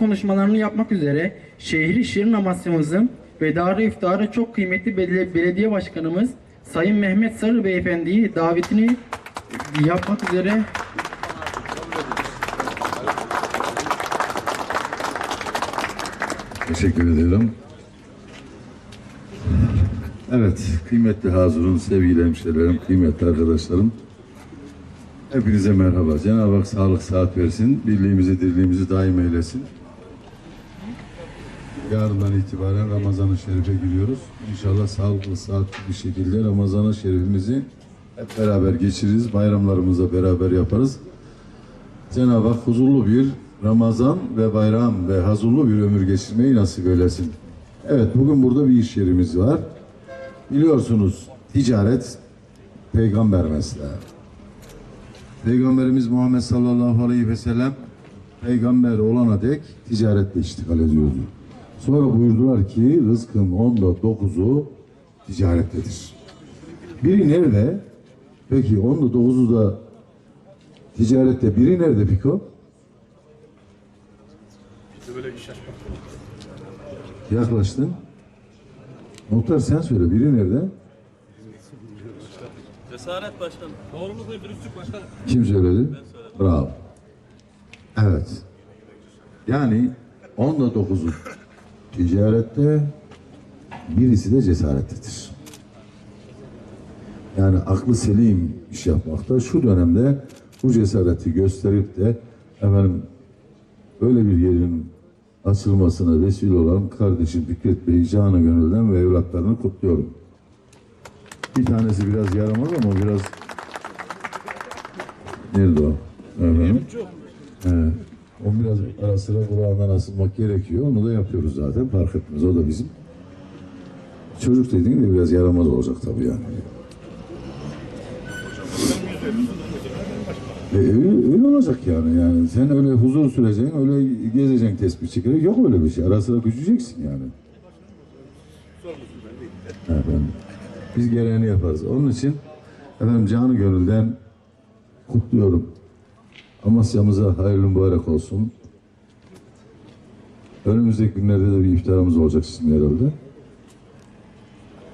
konuşmalarını yapmak üzere şehri Şirin Amasya'mızın ve darı iftarı çok kıymetli belediye, başkanımız Sayın Mehmet Sarı Beyefendi'yi davetini yapmak üzere Teşekkür ederim. Evet, kıymetli Hazur'un, sevgili hemşehrilerim, kıymetli arkadaşlarım. Hepinize merhaba. Cenab-ı Hak sağlık, saat versin. Birliğimizi, dirliğimizi daim eylesin. Yarından itibaren Ramazan-ı Şerif'e giriyoruz. İnşallah sağlıklı, saatli bir şekilde Ramazan-ı Şerif'imizi hep beraber geçiririz. Bayramlarımızı beraber yaparız. Cenab-ı Hak huzurlu bir Ramazan ve bayram ve hazırlı bir ömür geçirmeyi nasip eylesin. Evet bugün burada bir iş yerimiz var. Biliyorsunuz ticaret peygamber mesleği. Peygamberimiz Muhammed sallallahu aleyhi ve sellem peygamber olana dek ticaretle iştigal ediyordu. Sonra buyurdular ki rızkın onda dokuzu ticarettedir. Biri nerede? Peki onda dokuzu da ticarette biri nerede Piko? Yaklaştın. Muhtar sen söyle biri nerede? Cesaret başkanım. Kim söyledi? Bravo. Evet. Yani onda dokuzu ticarette birisi de cesarettedir. Yani aklı selim iş yapmakta şu dönemde bu cesareti gösterip de efendim öyle bir yerin açılmasına vesile olan kardeşim Fikret Bey'i canı gönülden ve evlatlarını kutluyorum. Bir tanesi biraz yaramaz ama biraz Nerede o? Efendim? Evet. O biraz ara sıra kulağından asılmak gerekiyor. Onu da yapıyoruz zaten. Fark etmez. O da bizim. Çocuk dediğin de biraz yaramaz olacak tabii yani. E, öyle, öyle olacak yani. yani. Sen öyle huzur süreceksin, öyle gezeceksin tespih çekerek. Yok öyle bir şey. Ara sıra küçüceksin yani. Efendim. Biz gereğini yaparız. Onun için efendim canı gönülden kutluyorum. Amasya'mıza hayırlı mübarek olsun. Önümüzdeki günlerde de bir iftarımız olacak sizin herhalde.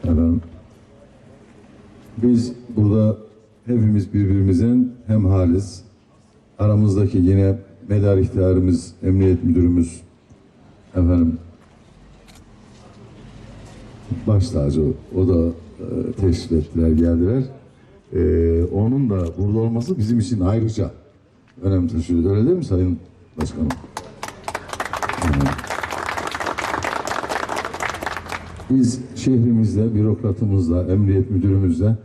Efendim, biz burada hepimiz birbirimizin hem haliz, aramızdaki yine medar ihtarımız, emniyet müdürümüz, efendim, baş tacı, o da e, teşrif ettiler, geldiler. E, onun da burada olması bizim için ayrıca önem taşıyor. Öyle değil mi Sayın Başkanım? Biz şehrimizde, bürokratımızla, emniyet müdürümüzle,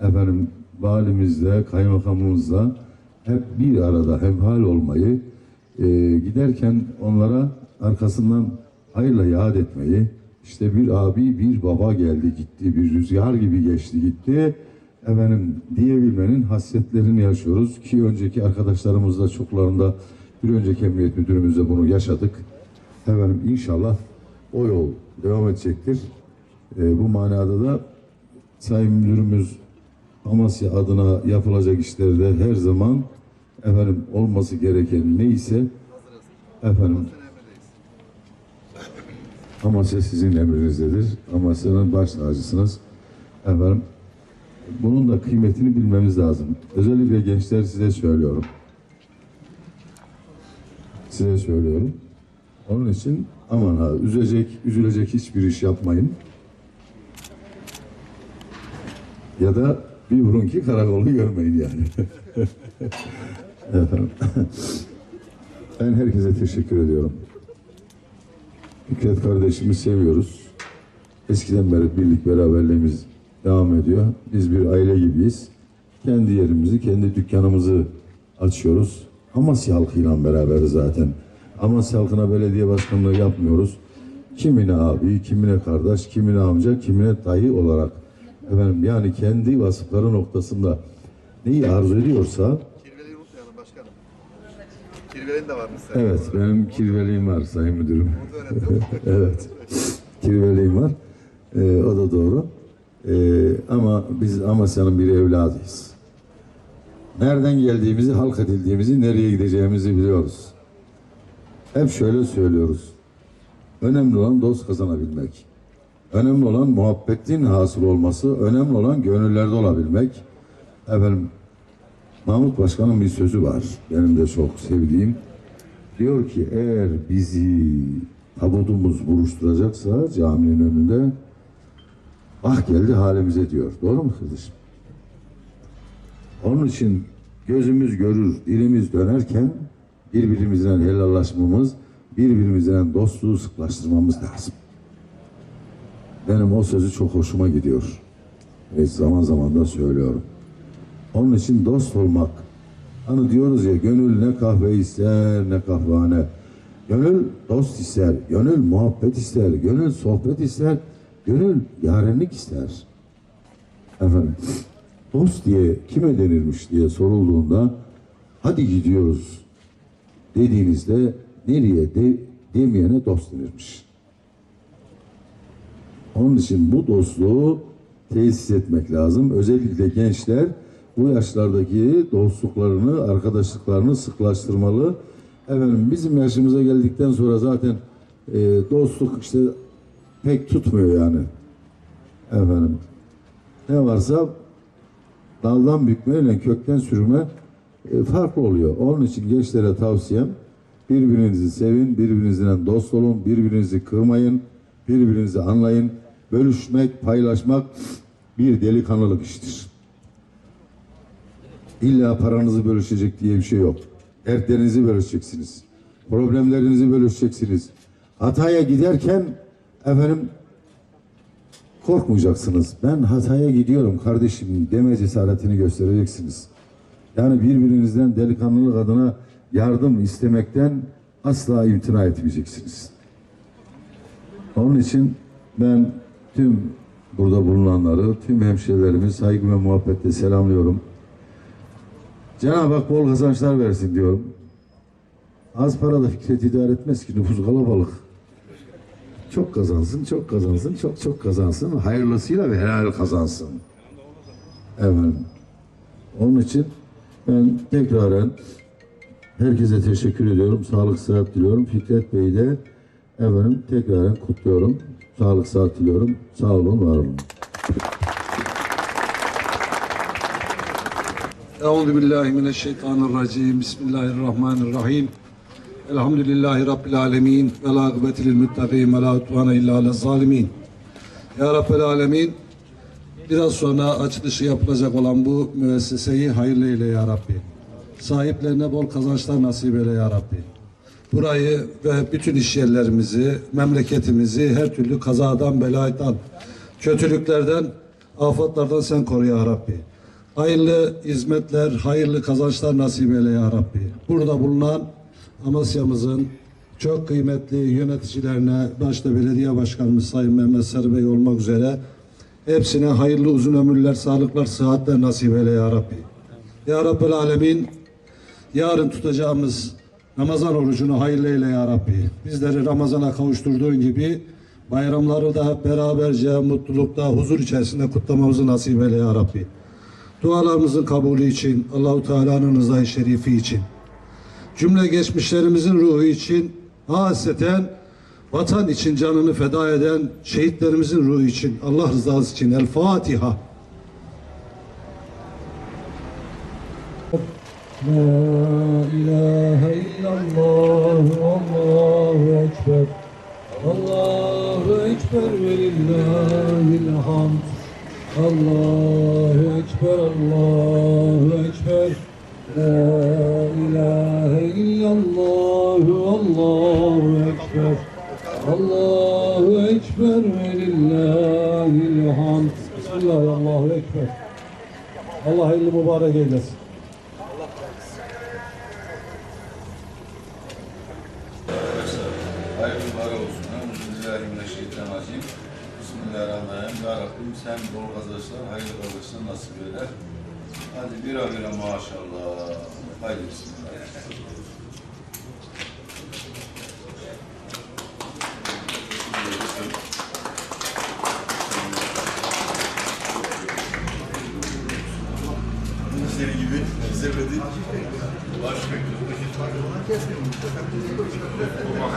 efendim valimizle, kaymakamımızla hep bir arada hemhal olmayı, e, giderken onlara arkasından hayırla yad etmeyi, işte bir abi, bir baba geldi gitti, bir rüzgar gibi geçti gitti, efendim diyebilmenin hasretlerini yaşıyoruz ki önceki arkadaşlarımızla çoklarında bir önceki emniyet müdürümüzle bunu yaşadık. Efendim inşallah o yol devam edecektir. Ee, bu manada da Sayın Müdürümüz Amasya adına yapılacak işlerde her zaman efendim olması gereken neyse efendim Amasya sizin emrinizdedir. Amasya'nın baş tacısınız. Efendim bunun da kıymetini bilmemiz lazım. Özellikle gençler size söylüyorum. Size söylüyorum. Onun için aman ha üzecek, üzülecek hiçbir iş yapmayın. Ya da bir vurun ki karakolu görmeyin yani. Ben herkese teşekkür ediyorum. Fikret kardeşimi seviyoruz. Eskiden beri birlik beraberliğimiz devam ediyor. Biz bir aile gibiyiz. Kendi yerimizi, kendi dükkanımızı açıyoruz. Amasya halkıyla beraber zaten. Amasya halkına belediye başkanlığı yapmıyoruz. Kimine abi, kimine kardeş, kimine amca, kimine dayı olarak efendim yani kendi vasıfları noktasında neyi arzu ediyorsa Kirveli'yi unutmayalım başkanım. Kirveli'nin de varmış sen. evet benim kirveliğim var sayın müdürüm. Onu da öğrettim. evet. Kirveliğim var. Ee, o da doğru. Ee, ama biz Amasya'nın bir evladıyız. Nereden geldiğimizi, halk edildiğimizi, nereye gideceğimizi biliyoruz. hep şöyle söylüyoruz. Önemli olan dost kazanabilmek. Önemli olan muhabbetin hasıl olması, önemli olan gönüllerde olabilmek. Efendim, Mahmut Başkan'ın bir sözü var. Benim de çok sevdiğim. Diyor ki eğer bizi tabudumuz buruşturacaksa caminin önünde ah geldi halimize diyor. Doğru mu kardeşim? Onun için gözümüz görür, dilimiz dönerken birbirimizden helallaşmamız, birbirimizden dostluğu sıklaştırmamız lazım. Benim o sözü çok hoşuma gidiyor. Ve zaman zaman da söylüyorum. Onun için dost olmak. Hani diyoruz ya gönül ne kahve ister ne kahvehane. Gönül dost ister, gönül muhabbet ister, gönül sohbet ister, gönül yarenlik ister. Efendim, dost diye kime denilmiş diye sorulduğunda hadi gidiyoruz dediğinizde nereye de, demeyene dost denirmiş. Onun için bu dostluğu tesis etmek lazım. Özellikle gençler bu yaşlardaki dostluklarını, arkadaşlıklarını sıklaştırmalı. Efendim bizim yaşımıza geldikten sonra zaten e, dostluk işte pek tutmuyor yani. Efendim ne varsa daldan bükmeyle kökten sürme e, farklı oluyor. Onun için gençlere tavsiyem birbirinizi sevin, birbirinizle dost olun, birbirinizi kırmayın, birbirinizi anlayın. Bölüşmek, paylaşmak bir delikanlılık işidir. İlla paranızı bölüşecek diye bir şey yok. Dertlerinizi bölüşeceksiniz. Problemlerinizi bölüşeceksiniz. Hataya giderken efendim korkmayacaksınız. Ben hataya gidiyorum kardeşim deme cesaretini göstereceksiniz. Yani birbirinizden delikanlılık adına yardım istemekten asla imtina etmeyeceksiniz. Onun için ben tüm burada bulunanları, tüm hemşehrilerimi saygı ve muhabbetle selamlıyorum. Cenab-ı Hak bol kazançlar versin diyorum. Az para da Fikret idare etmez ki nüfus kalabalık. Çok kazansın, çok kazansın, çok çok kazansın. Hayırlısıyla ve helal kazansın. Efendim. Onun için ben tekraren herkese teşekkür ediyorum. Sağlık, sıhhat diliyorum. Fikret Bey'i de efendim tekraren kutluyorum. Sağlık, sıhhat diliyorum. Sağ olun, var olun. Euzu billahi. Bismillahirrahmanirrahim. Elhamdülillahi rabbil alamin ve la akibete lil muttaqin ve la udvane illa alel zalimin. Ya Rabbel alemin biraz sonra açılışı yapılacak olan bu müesseseyi hayırlı eyle ya Rabbi. Sahiplerine bol kazançlar nasip eyle ya Rabbi. Burayı ve bütün iş yerlerimizi, memleketimizi her türlü kazadan, beladan, kötülüklerden, afatlardan sen koru ya Rabbi. Hayırlı hizmetler, hayırlı kazançlar nasip eyle ya Rabbi. Burada bulunan Amasya'mızın çok kıymetli yöneticilerine, başta belediye başkanımız Sayın Mehmet Sarı Bey olmak üzere hepsine hayırlı uzun ömürler, sağlıklar, sıhhatler nasip eyle ya Rabbi. Ya Rabbel Alemin yarın tutacağımız Ramazan orucunu hayırlı eyle ya Rabbi. Bizleri Ramazan'a kavuşturduğun gibi bayramları da beraberce mutlulukta, huzur içerisinde kutlamamızı nasip eyle ya Rabbi. Dualarımızın kabulü için, Allahu Teala'nın rızayı şerifi için, cümle geçmişlerimizin ruhu için haseten vatan için canını feda eden şehitlerimizin ruhu için Allah rızası için. El Fatiha. La ilahe illallah Allahu ekber. Allahu ekber ve lillahil hamd Allahu ekber Allahu ekber. La Ekber Allahu Ekber ve lillahil hamd Bismillah Allahu Ekber Allah hayırlı mübarek eylesin Hayırlı mübarek olsun. Euzubillahimineşşeytanirracim. Bismillahirrahmanirrahim. Ya Rabbim sen bol kazançlar, hayırlı kazançlar nasip eder. Hadi bir abire maşallah. Haydi bismillah. こちら。